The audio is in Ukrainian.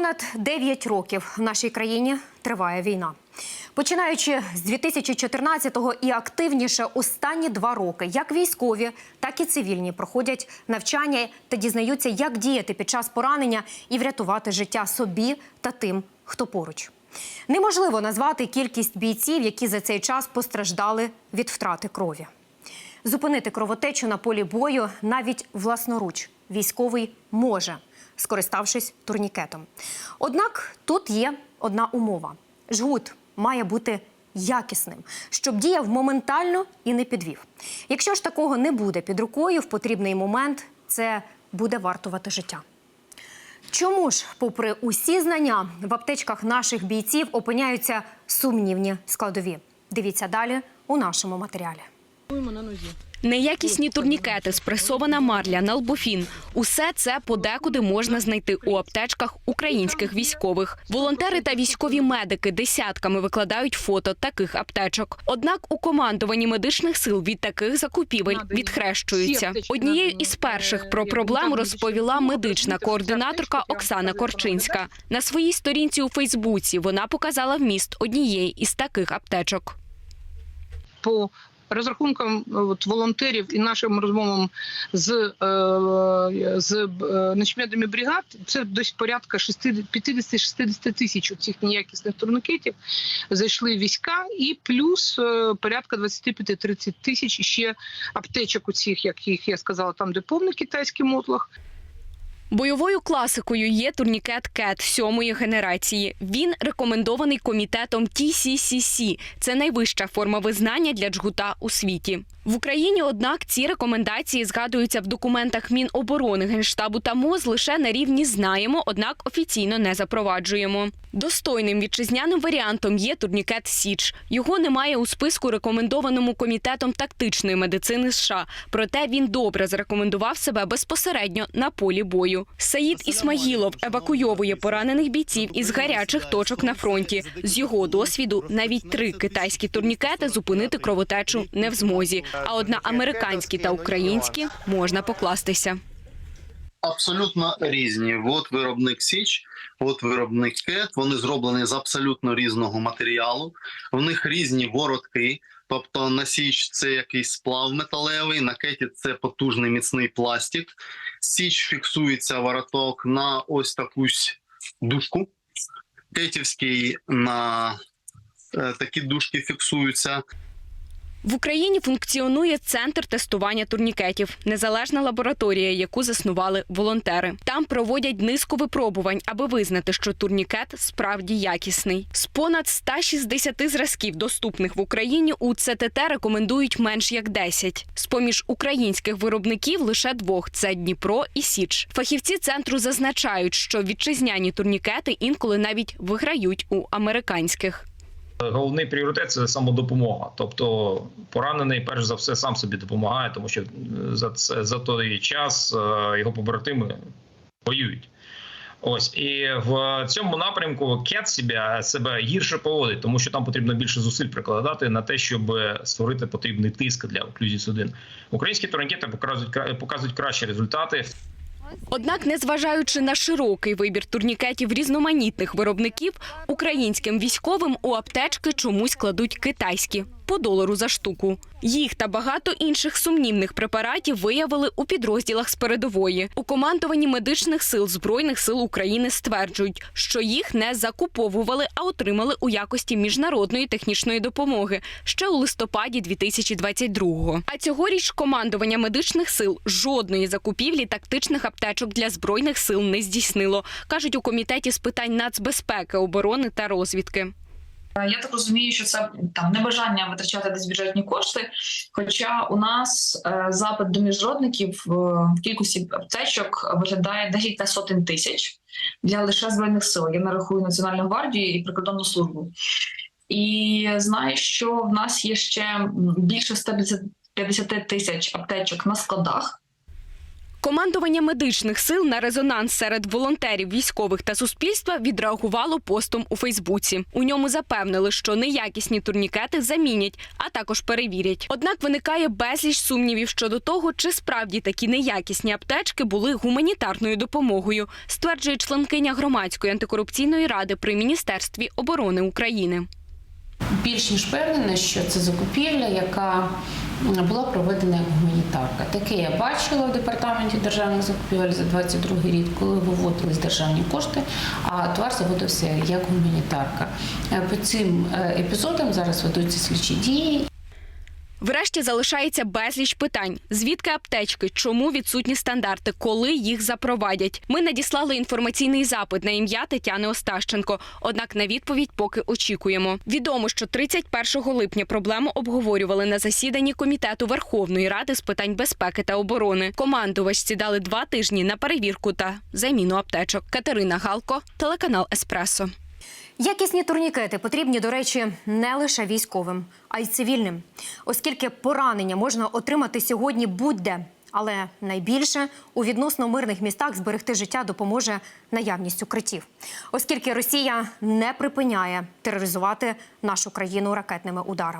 Понад 9 років в нашій країні триває війна. Починаючи з 2014-го і активніше останні два роки, як військові, так і цивільні проходять навчання та дізнаються, як діяти під час поранення і врятувати життя собі та тим, хто поруч. Неможливо назвати кількість бійців, які за цей час постраждали від втрати крові. Зупинити кровотечу на полі бою навіть власноруч військовий може, скориставшись турнікетом. Однак тут є одна умова: жгут має бути якісним, щоб діяв моментально і не підвів. Якщо ж такого не буде під рукою в потрібний момент, це буде вартувати життя. Чому ж, попри усі знання, в аптечках наших бійців опиняються сумнівні складові? Дивіться далі у нашому матеріалі. Неякісні турнікети, спресована марля, налбофін – усе це подекуди можна знайти у аптечках українських військових. Волонтери та військові медики десятками викладають фото таких аптечок. Однак у командуванні медичних сил від таких закупівель відхрещуються. Однією із перших про проблему розповіла медична координаторка Оксана Корчинська. На своїй сторінці у Фейсбуці вона показала вміст однієї із таких аптечок. по розрахункам е, от, волонтерів і нашим розмовам з, е, з е, начмедами бригад, це десь порядка 50-60 тисяч цих неякісних турникетів зайшли війська, і плюс е, порядка 25-30 тисяч ще аптечок у цих, як їх я сказала, там де повний китайський мотлах. Бойовою класикою є турнікет КЕТ сьомої генерації. Він рекомендований комітетом TCCC. Це найвища форма визнання для джгута у світі. В Україні, однак, ці рекомендації згадуються в документах Міноборони, Генштабу та МОЗ лише на рівні знаємо, однак офіційно не запроваджуємо. Достойним вітчизняним варіантом є турнікет Січ. Його немає у списку рекомендованому комітетом тактичної медицини США. Проте він добре зарекомендував себе безпосередньо на полі бою. Саїд Ісмаїлов евакуйовує поранених бійців із гарячих точок на фронті. З його досвіду навіть три китайські турнікети зупинити кровотечу не в змозі. А от на американські та українські можна покластися. абсолютно різні. От виробник Січ, от виробник Кет. Вони зроблені з абсолютно різного матеріалу. В них різні воротки. Тобто на Січ це якийсь сплав металевий, на кеті це потужний міцний пластик. Січ фіксується вороток на ось такусь дужку. Кетівський на е, такі дужки фіксуються. В Україні функціонує центр тестування турнікетів, незалежна лабораторія, яку заснували волонтери. Там проводять низку випробувань, аби визнати, що турнікет справді якісний. З понад 160 зразків, доступних в Україні, у ЦТТ рекомендують менш як 10. З поміж українських виробників лише двох це Дніпро і Січ. Фахівці центру зазначають, що вітчизняні турнікети інколи навіть виграють у американських. Головний пріоритет це самодопомога. Тобто поранений, перш за все, сам собі допомагає, тому що е, за це за той час е, його побратими воюють. Ось і в цьому напрямку кет себе, себе гірше поводить, тому що там потрібно більше зусиль прикладати на те, щоб створити потрібний тиск для оклюзії судин. Українські турнікети показують показують кращі результати. Однак, незважаючи на широкий вибір турнікетів різноманітних виробників, українським військовим у аптечки чомусь кладуть китайські по долару за штуку. Їх та багато інших сумнівних препаратів виявили у підрозділах з передової. У командуванні медичних сил збройних сил України стверджують, що їх не закуповували, а отримали у якості міжнародної технічної допомоги ще у листопаді 2022-го. А цьогоріч командування медичних сил жодної закупівлі тактичних аптечок для збройних сил не здійснило, кажуть у комітеті з питань нацбезпеки, оборони та розвідки. Е, Я так розумію, що це там небажання витрачати десь бюджетні кошти. Хоча у нас е, запит до міжнародників е, в кількості аптечок виглядає декілька сотень тисяч для лише збройних сил. Я нарахую Національну гвардію і прикордонну службу. І знаю, що в нас є ще більше 150 тисяч аптечок на складах. Командування медичних сил на резонанс серед волонтерів, військових та суспільства відреагувало постом у Фейсбуці. У ньому запевнили, що неякісні турнікети замінять, а також перевірять. Однак виникає безліч сумнівів щодо того, чи справді такі неякісні аптечки були гуманітарною допомогою, стверджує членкиня громадської антикорупційної ради при міністерстві оборони України. більш ніж впевнена, що це закупівля, яка була проведена як гуманітарка. Таке я бачила в департаменті державних закупівель за 22 рік, коли виводились державні кошти, а товар заводився як гуманітарка. Е, По цим е, епізодам зараз ведуться слідчі дії. Врешті залишається безліч питань: звідки аптечки, чому відсутні стандарти, коли їх запровадять. Ми надіслали інформаційний запит на ім'я Тетяни Остащенко. Однак на відповідь поки очікуємо. Відомо, що 31 липня проблему обговорювали на засіданні комітету Верховної Ради з питань безпеки та оборони. Командувачці дали два тижні на перевірку та заміну аптечок. Катерина Галко, телеканал Еспресо. Якісні турнікети потрібні, до речі, не лише військовим, а й цивільним, оскільки поранення можна отримати сьогодні будь-де. Але найбільше у відносно мирних містах зберегти життя допоможе наявність укриттів, оскільки Росія не припиняє тероризувати нашу країну ракетними ударами.